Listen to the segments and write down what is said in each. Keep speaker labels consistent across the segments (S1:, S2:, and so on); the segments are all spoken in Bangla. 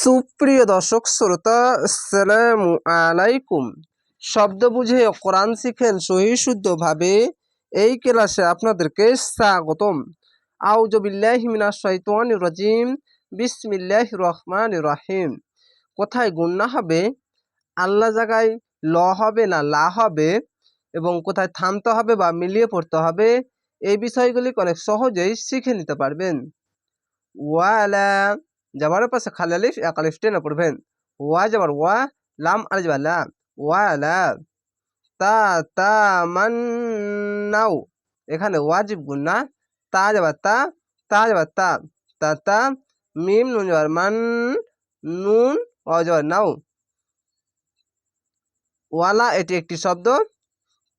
S1: সুপ্রিয় দর্শক, শ্রোতা সালাম আলাইকুম। শব্দ বুঝে কোরআন শিখেন সহি শুদ্ধভাবে এই ক্লাসে আপনাদেরকে স্বাগতম। আউযু বিল্লাহি মিনাশ শাইতানির রাজিম। বিসমিল্লাহির রহমানির রহিম। কোথায় গুন্না হবে? আল্লাহ জায়গায় ল হবে না লা হবে? এবং কোথায় থামতে হবে বা মিলিয়ে পড়তে হবে? এই বিষয়গুলি অনেক সহজেই শিখে নিতে পারবেন। ওয়ালা যাবার পাশে খালি আলিফ এক আলিফ টেনে পড়বেন ওয়া যাবার ওয়া লাম আলিফ যাবার লা ওয়ালা তা তা মান নাও এখানে ওয়াজিব গুন্না তা যাবার তা তা যাবার তা তা তা মিম নুন যাবার মান নুন ওয়া যাবার নাও ওয়ালা এটি একটি শব্দ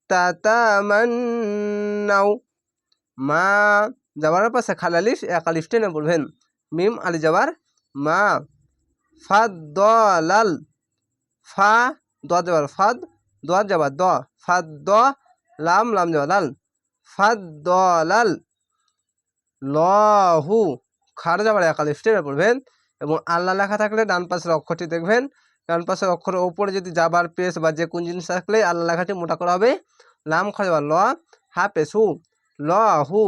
S1: তা তা মান নাও মা যাবার পাশে খালি আলিফ এক আলিফ টেনে পড়বেন মিম আলি যাবার মা ফাদ দ লাল ফা, দ যাবার ফাদ, দ যাবার দ ফাদ দ লাম লাম যাবার লাল ফাদ দ লাল লহু, খার যাবার এক আলিফ টেনে পড়বেন এবং আল্লাহ লেখা থাকলে ডান পাশের অক্ষরটি দেখবেন। ডান পাশের অক্ষরের ওপরে যদি যাবার পেস বা যে কোন জিনিস থাকলে আল্লাহ লেখাটি মোটা করা হবে। লাম খা যাবার ল হা পেস হু ল হু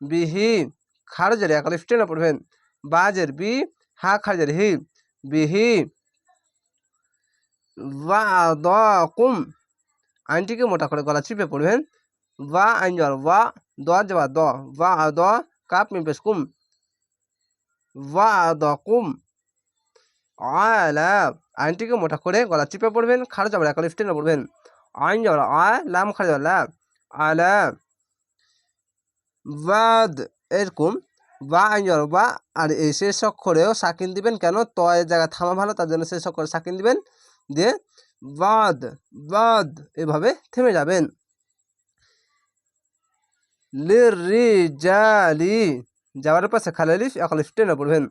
S1: বিহি খারজের এক আলিফ টেনে পড়বেন। বাজের বি, হা খারজের হি, বিহি কুম। আইনটিকে মোটা করে গলা চিপে পড়বেন। বা আইন যাবার বা, দ যাবার দ, বা দ কাপ মিপেস কুম। দ কুম। আলা, আইনটিকে মোটা করে গলা চিপে পড়বেন, খার যাবার এক আলিফ টেনে পড়বেন। আইন যাবার আ, লাম খার যাবার লা। আলা, বাদ এরকম বা আইনর বা আর এই শেষ অক্ষরেও সাকিন দিবেন কেন? ত এর জায়গায় থামা ভালো, তার জন্য শেষ অক্ষরে সাকিন দিবেন দিয়ে বাদ বাদ এভাবে থেমে যাবেন। লির রি জালি যাওয়ার পাশে লিফ লিফ টেনে পড়বেন।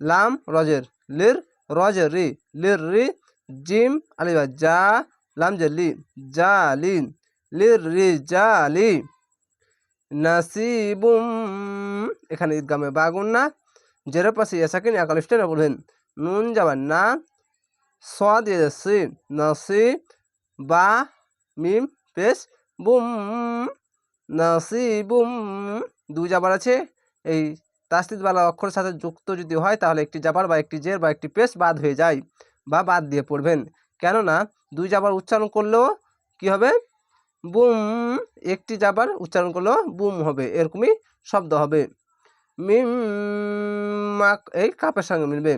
S1: লাম, রজের, লির রজের রি লির রি জিম আলিবা যা লাম জালি লির রি জালি নাসিবুম। এখানে ঈদগামে বাগুন না। জেরের পাশে এসাকিন একালিফ টেনে পড়বেন নুন যাবার না। স দিয়ে নাসি বা মিম পেশ। বুম। নাসিবুম। দুই যাবার আছে। এই তাস্তিদওয়ালা অক্ষরের সাথে যুক্ত যদি হয়, তাহলে একটি জাবার বা একটি জের বা একটি পেশ বাদ হয়ে যায় বা বাদ দিয়ে পড়বেন। কেননা, দুই জাবার উচ্চারণ করলেও কি হবে? বুম, একটি যাবার উচ্চারণ করলেও বুম হবে, এরকমই শব্দ হবে। মিম মাক, এই কাপের সঙ্গে মিলবে।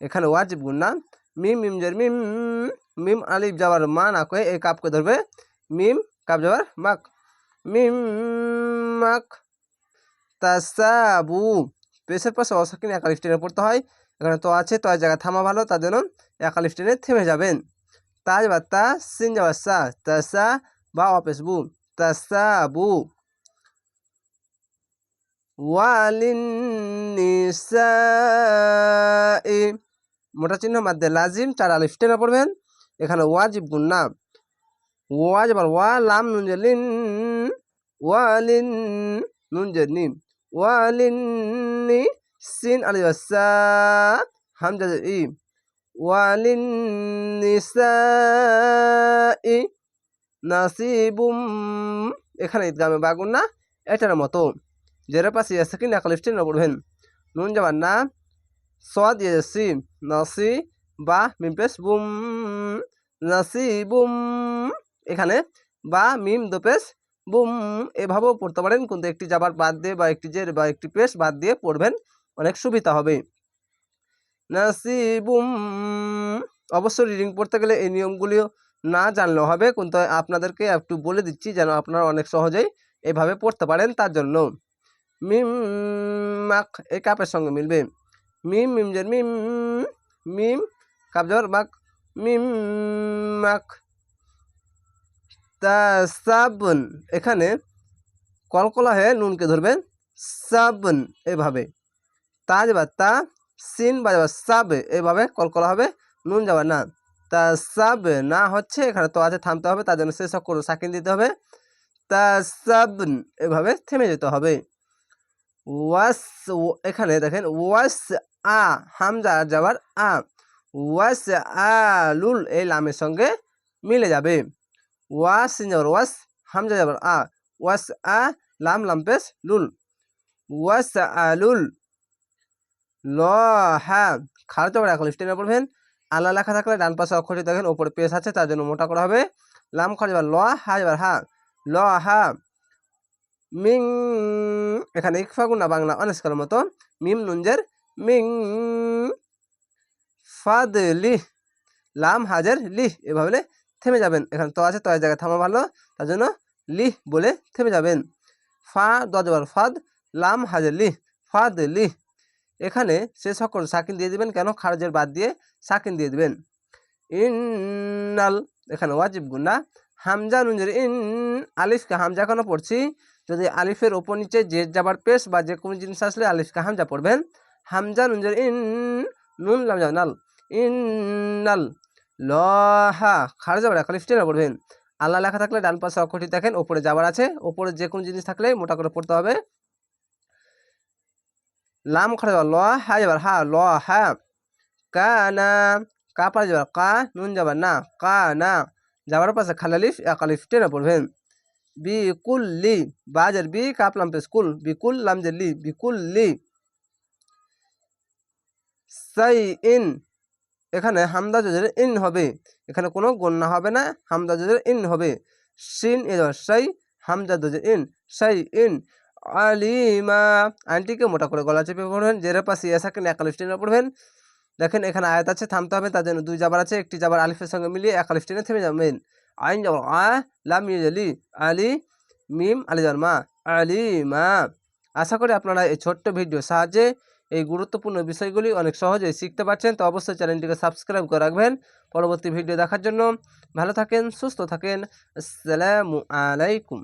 S1: এখানে ওয়াজিব গুণ না। মিম মিম জের মিম মিম আলিফ যাবার মা না কয়ে এই কাপকে ধরবে। মিম, কাপ যাবার মাক। মিম মাক, তাসাবু, পেশের পাশে অসাকিন একালিফ টেনে পড়তে হয়। এখানে তো আছে, তো জায়গায় থামা ভালো, তার জন্য একালিফ টেনে থেমে যাবেন। তাজ যাবার তা সিন যাবার সা তাসা বা অপেসবু তাসাবু ওয়ালিনিসাই মোটা চিহ্ন মাধ্যমে লাজিম, চার আলিফ, টেনে পড়বেন। এখানে ওয়াজিব গুণ না। ওয়াজ আবার ওয়া, লাম, নুন লিন ওয়ালিন নুন নিম। ওয়ালিনি সিন, আলিফ সা হামজা ই। ওয়ালিন নিসাই নাসিবুম। এখানে ঈদগামে বাগুন না, এটার মতো। জেরে পাশে আছে কি নাকাল স্টেন পড়বেন নুন যাবার না স দিয়ে যাচ্ছি নাসি বা মিমপেস বুম। নাসি বুম এখানে বা মিম দোপেস বুম। এভাবেও পড়তে পারেন, কিন্তু একটি যাবার বাদ দিয়ে বা একটি জের বা একটি পেশ বাদ দিয়ে পড়বেন, অনেক সুবিধা হবে। নাসি বুম অবশ্যই রিডিং পড়তে গেলে এই নিয়মগুলিও না জানলেও হবে। কিন্তু আপনাদেরকে একটু বলে দিচ্ছি যেন আপনারা অনেক সহজেই এভাবে পড়তে পারেন তার জন্য। মিম মাক এই কাপের সঙ্গে মিলবে। মিম মিম জের মিম মিম, কাপ জবর মাক মিম মাক তা, সাবন, এখানে কলকলা হয়ে নুনকে ধরবেন সাবন, এভাবে। তা যাবার তা, সিন বা যাবার সাব, এভাবে কলকলা হবে, নুন যাবার না। তা সাব না হচ্ছে, এখানে তো আছে থামতে হবে, তার জন্য শেষ অক্ষর সাকিন দিতে হবে। তা সাবন এভাবে থেমে যেতে হবে। ওয়াস এখানে দেখেন, ওয়াস আ, হামজা যাবার আ, ওয়াস আলুল এই লামের সঙ্গে মিলে যাবে। ওয়াস যাবার ওয়াস, হামজা যাবার আ, ওয়াস আ, লাম লাম পেশ লুল। ওয়াস আলুল ল হ্যাঁ খারাপ যাবার এখন স্টেনে পড়বেন। আল্লাহ লেখা থাকলে ডান পাশে অক্ষরটি দেখেন, ওপরে পেশ আছে, তার জন্য মোটা করা হবে। লাম খাওয়া যাবার ল, হা যাবার হা। ল, হা, মিং, এখানে ইকফা গুনা বাংলা অনেস্কার মতো। মিম নুঞ্জের মিং ফাদ লিহ লাম হাজার লিহ এভাবে থেমে যাবেন। এখানে তো আছে, তয়ের জায়গায় থামা ভালো। তার জন্য লিহ বলে থেমে যাবেন। ফা দজবার ফাদ, লাম হাজার লিহ ফাদ লিহ এখানে শেষ অক্ষর সাকিন দিয়ে দিবেন কেন? খারজের বাদ দিয়ে সাকিন দিয়ে দিবেন। ইন্নাল, এখানে ওয়াজিব গুন্না হামজা নুনজের, ইন আলিফকে হামজা কেন পড়ছি? যদি আলিফের ওপর নিচে যে যাবার পেশ বা যে কোনো জিনিস আসলে আলিফকে হামজা পড়বেন। হামজা নুনজের, ইন নুন লাম যাও নাল। ইন্নাল, লহা খাড়া আলিফ টেনে পড়বেন। আল্লাহ লেখা থাকলে ডান পাশে অক্ষরটি দেখেন, ওপরে যাবার আছে। ওপরে যে কোনো জিনিস থাকলে মোটা করে পড়তে হবে। লাম যাবার ল হা যাবার হা ল হা কানা কা পাড়া যাবার কা নুন যাবার না কা না যাবার পাশে খালালিফ এক আলিফ টেনে পড়বেন বি কুল্লি বাজার বি কাপলাম পেস কুল বিকুল লাম যে লি বিকুল লি সাই ইন এখানে হামদা জজের ইন হবে এখানে কোনো গণ্যা হবে না হামদা জজের ইন হবে সিন এ সাই হামজা দজের ইন সাই ইন আলিমা আইনটিকে মোটা করে গলা চেপে পড়বেন, জেরে পাশে এসাকেন একালিফ টেনে পড়বেন। দেখেন, এখানে আয়াত আছে, থামতে হবে, তার জন্য দুই জাবার আছে, একটি জাবার আলিফের সঙ্গে মিলিয়ে একালিফ টেনে থেমে যাবেন। আইন যাবার আ লাম ইউজলি, আলি মিম, আলি মা আলি মা। আশা করি আপনারা এই ছোট্ট ভিডিও সাহায্যে এই গুরুত্বপূর্ণ বিষয়গুলি অনেক সহজেই শিখতে পারছেন, তো অবশ্যই চ্যানেলটিকে সাবস্ক্রাইব করে রাখবেন। পরবর্তী ভিডিও দেখার জন্য ভালো থাকেন, সুস্থ থাকেন, আসসালামু আলাইকুম।